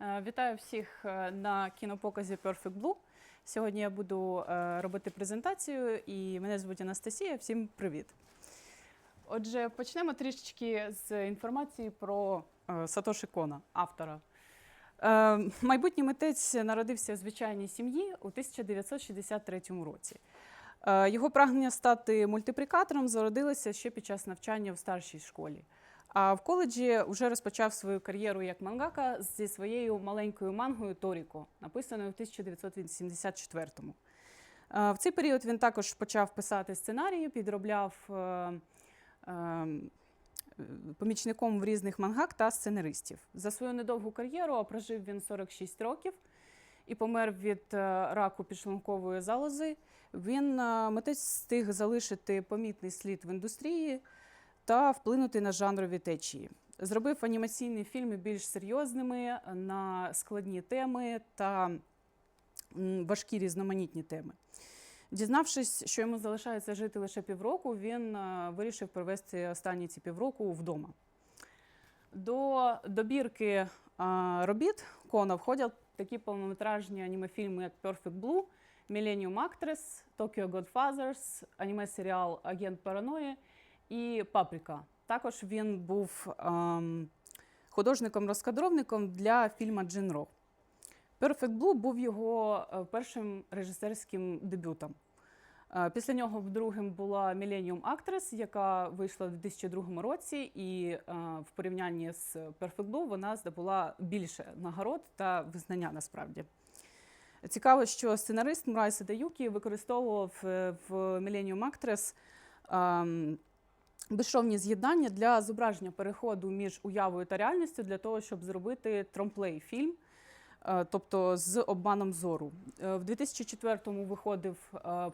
Е, Вітаю всіх е, на кінопоказі Perfect Blue. Сьогодні я буду е, робити презентацію, і мене звуть Анастасія. Всім привіт. Отже, почнемо трішечки з інформації про Сатоші Кона, автора. Майбутній митець народився в звичайній сім'ї у 1963 році. Його прагнення стати мультиплікатором зародилося ще під час навчання в старшій школі. А в коледжі вже розпочав свою кар'єру як мангака зі своєю маленькою мангою Торіко, написаною в 1984-му. Е, В цей період він також почав писати сценарії, підробляв е, е, помічником в різних мангак та сценаристів. За свою недовгу кар'єру прожив він 46 років і помер від раку підшлункової залози. Він митець встиг залишити помітний слід в індустрії та вплинути на жанрові течії. Зробив анімаційні фільми більш серйозними на складні теми та важкі різноманітні теми. Дізнавшись, що йому залишається жити лише півроку, він е, вирішив провести останні ці півроку вдома. До добірки е, робіт Кона входять такі повнометражні анімефільми, як Perfect Blue, Millennium Actress, Tokyo Godfathers, аніме-серіал Агент Параної і Паприка. Також він був ем, художником-розкадровником для фільму Джинро. Perfect Blue був його е, першим режисерським дебютом. Е, Після нього другим була Millennium Actress, яка вийшла в 2002 році, і е, в порівнянні з Perfect Blue вона здобула більше нагород та визнання насправді. Цікаво, що сценарист Мурай Садаюкі використовував в Millennium Actress ем, безшовні з'єднання для зображення переходу між уявою та реальністю для того, щоб зробити тромплей фільм, е, тобто з обманом зору. Е, В 2004-му виходив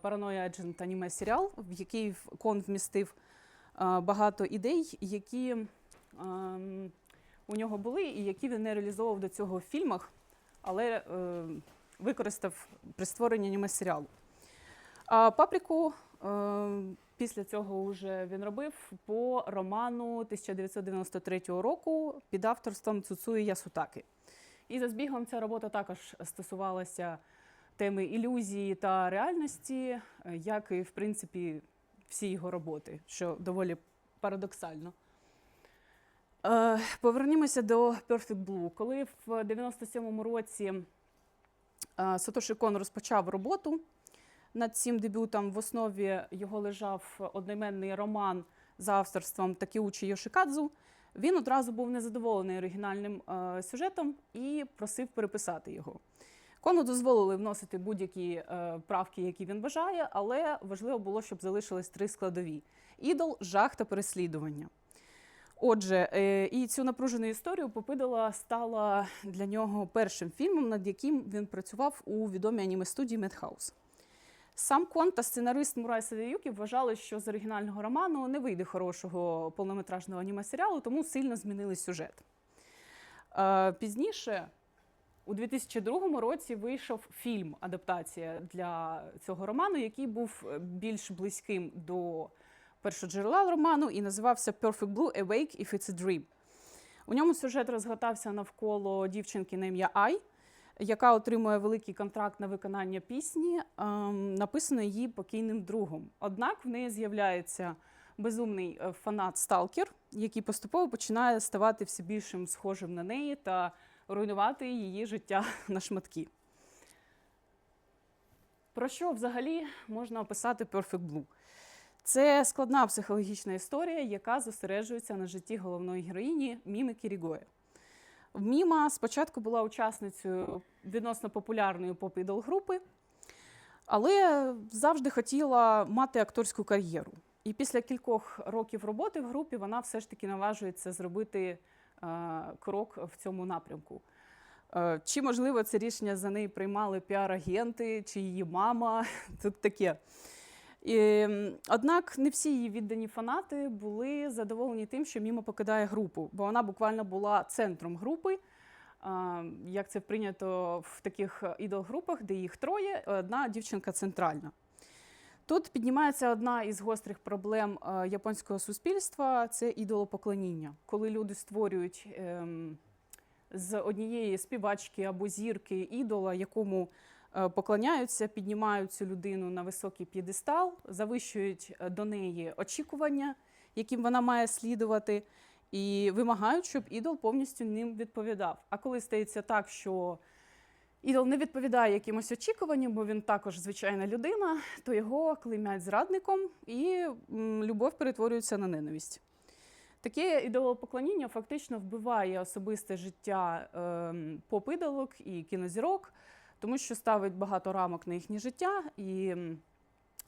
Параноя Agent аніме серіал, в який Кон вмістив е, багато ідей, які ем, у нього були, і які він не реалізовував до цього в фільмах, але е, використав при створенні аніме серіалу. А паприку е, після цього вже він робив по роману 1993 року під авторством Цуцуї Ясутаки. І за збігом ця робота також стосувалася теми ілюзії та реальності, як і в принципі всі його роботи, що доволі парадоксально. Е, Повернімося до Perfect Blue. Коли в 97-му році е, Сатоші Кон розпочав роботу над цим дебютом, в основі його лежав одноіменний роман за авторством Такіучі Йошикадзу. Він одразу був незадоволений оригінальним е, сюжетом і просив переписати його. Кону дозволили вносити будь-які е, правки, які він бажає, але важливо було, щоб залишились три складові: ідол, жах та переслідування. Отже, е, і цю напружену історію Попидала стала для нього першим фільмом, над яким він працював у відомій аніме-студії Медхаус. Сам Кон та сценарист Мурай Садаюкі вважали, що з оригінального роману не вийде хорошого повнометражного аніме-серіалу, тому сильно змінили сюжет. Е, Пізніше, у 2002 році, вийшов фільм адаптація для цього роману, який був е, більш близьким до першоджерела роману і називався Perfect Blue Awake if it's a Dream. У ньому сюжет розгортався навколо дівчинки на ім'я Ай, яка отримує великий контракт на виконання пісні, ем, написаної її покійним другом. Однак в неї з'являється безумний е, фанат Сталкер, який поступово починає ставати все більшим схожим на неї та руйнувати її життя на шматки. Про що взагалі можна описати Perfect Blue? Це складна психологічна історія, яка зосереджується на житті головної героїні Міми Кірігої. Міма спочатку була учасницею відносно популярної поп-ідол групи, але завжди хотіла мати акторську кар'єру. І після кількох років роботи в групі вона все ж таки наважується зробити е, крок в цьому напрямку. Е, Чи можливо це рішення за неї приймали піар-агенти, чи її мама? Тут таке. Однак не всі її віддані фанати були задоволені тим, що Міма покидає групу, бо вона буквально була центром групи. Як це прийнято в таких ідол-групах, де їх троє, одна дівчинка центральна. Тут піднімається одна із гострих проблем е, японського суспільства це ідолопоклоніння, коли люди створюють ем, з однієї співачки або зірки ідола, якому поклоняються, піднімають цю людину на високий п'єдестал, завищують е, до неї очікування, яким вона має слідувати, і вимагають, щоб ідол повністю ним відповідав. А коли стається так, що ідол не відповідає якимось очікуванням, бо він також звичайна людина, то його клеймять зрадником, і любов перетворюється на ненависть. Таке ідолопоклоніння фактично вбиває особисте життя ем, поп-ідолок і кінозірок, тому що ставить багато рамок на їхнє життя і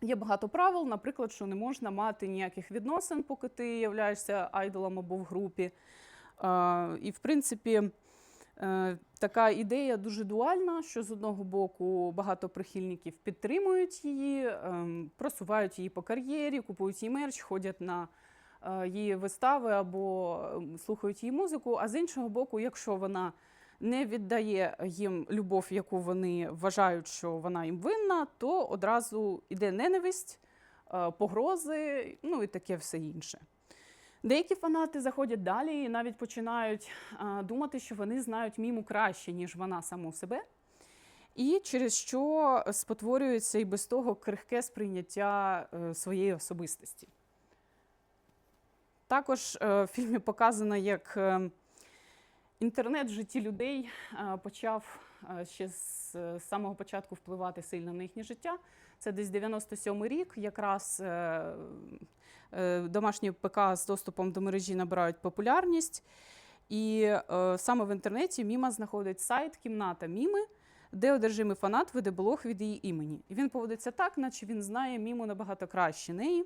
є багато правил, наприклад, що не можна мати ніяких відносин, поки ти являєшся айдолом або в групі. І, в принципі, е, така ідея дуже дуальна, що з одного боку багато прихильників підтримують її, ем, просувають її по кар'єрі, купують її мерч, ходять на е, її вистави або ем, слухають її музику. А з іншого боку, якщо вона не віддає їм любов, яку вони вважають, що вона їм винна, то одразу йде ненависть, е, погрози, ну і таке все інше. Деякі фанати заходять далі і навіть починають думати, що вони знають міму краще, ніж вона саму себе. І через що спотворюється і без того крихке сприйняття е, своєї особистості. Також е, в фільмі показано, як е, інтернет в житті людей е, почав е, ще з самого початку впливати сильно на їхнє життя. Це десь 97 рік, якраз е, домашні ПК з доступом до мережі набирають популярність. І саме в інтернеті Міма знаходить сайт Кімната Міми, де одержимий фанат веде блог від її імені. І він поводиться так, наче він знає Міму набагато краще неї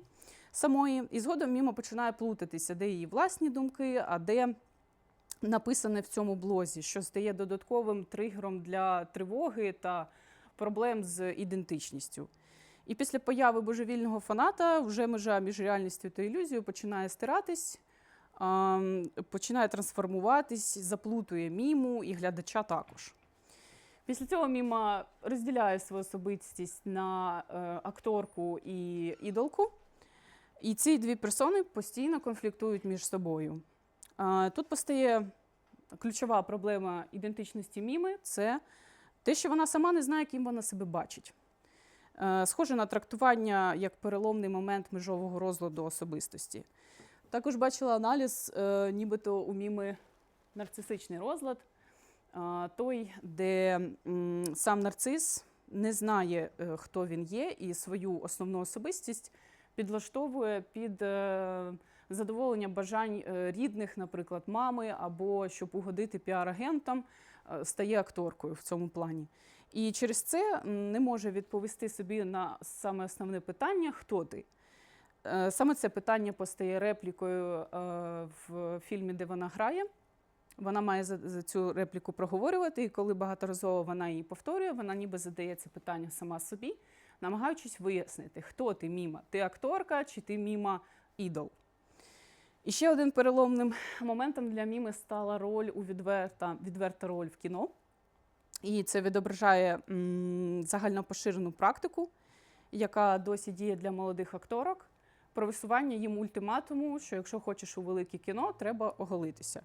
самої. І згодом Міма починає плутатися, де її власні думки, а де написане в цьому блозі, що стає додатковим тригером для тривоги та проблем з ідентичністю. І після появи божевільного фаната вже межа між реальністю та ілюзією починає стиратись, починає трансформуватись, заплутує міму і глядача також. Після цього Міма розділяє свою особистість на е, акторку і ідолку. І ці дві персони постійно конфліктують між собою. Тут постає ключова проблема ідентичності Міми це те, що вона сама не знає, ким вона себе бачить. Е, Схоже на трактування як переломний момент межового розладу особистості. Також бачила аналіз, е, нібито у Міми нарцисичний розлад, той, де сам нарцис не знає, е, хто він є, і свою основну особистість підлаштовує під задоволення бажань е, рідних, наприклад, мами, або щоб угодити піар-агентам, е, стає акторкою в цьому плані. І через це не може відповісти собі на саме основне питання, хто ти. Е, Саме це питання постає реплікою в фільмі, де вона грає. Вона має за цю репліку проговорювати, і коли багаторазово вона її повторює, вона ніби задає це питання сама собі, намагаючись вияснити, хто ти міма, ти акторка чи ти міма ідол. І ще один переломним моментом для міми стала роль у відверта, відверта роль в кіно. І це відображає загальнопоширену практику, яка досі діє для молодих акторок, про висування їм ультиматуму, що якщо хочеш у велике кіно, треба оголитися.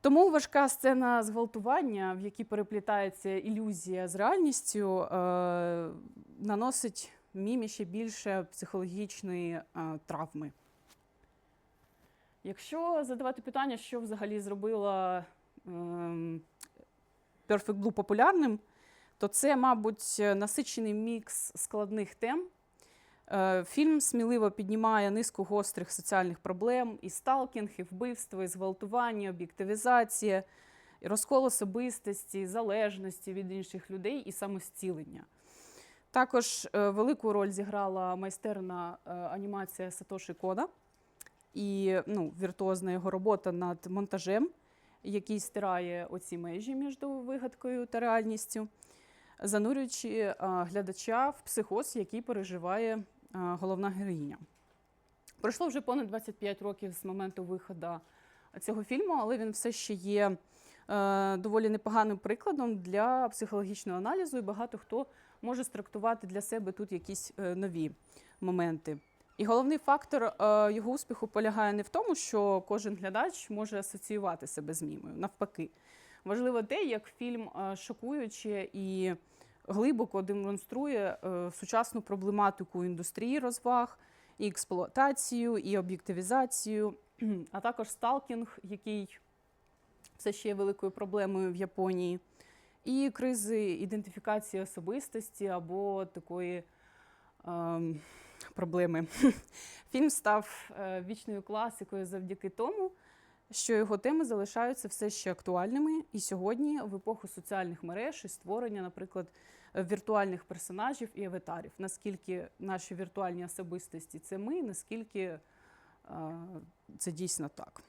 Тому важка сцена зґвалтування, в якій переплітається ілюзія з реальністю, е, наносить мімі ще більше психологічної е, травми. Якщо задавати питання, що взагалі зробила ем, Perfect Blue популярним, то це, мабуть, насичений мікс складних тем. Е, Фільм сміливо піднімає низку гострих соціальних проблем: і сталкінг, і вбивство, і зґвалтування, об'єктивізація, і розкол особистості, і залежності від інших людей і самостілення. Також е, велику роль зіграла майстерна е, анімація Сатоші Кода і ну, віртуозна його робота над монтажем, який стирає оці межі між вигадкою та реальністю, занурюючи а, глядача в психоз, який переживає а, головна героїня. Пройшло вже понад 25 років з моменту виходу цього фільму, але він все ще є е, доволі непоганим прикладом для психологічного аналізу, і багато хто може страктувати для себе тут якісь е, нові моменти. І головний фактор е, його успіху полягає не в тому, що кожен глядач може асоціювати себе з мімою. Навпаки, Важливо те, як фільм е, шокуюче і глибоко демонструє е, сучасну проблематику індустрії розваг, і експлуатацію, і об'єктивізацію, а також сталкінг, який все ще є великою проблемою в Японії, і кризи ідентифікації особистості або такої ем, проблеми. Фільм став е, вічною класикою завдяки тому, що його теми залишаються все ще актуальними. І сьогодні, в епоху соціальних мереж і створення, наприклад, віртуальних персонажів і аватарів. Наскільки наші віртуальні особистості це ми, наскільки е, це дійсно так.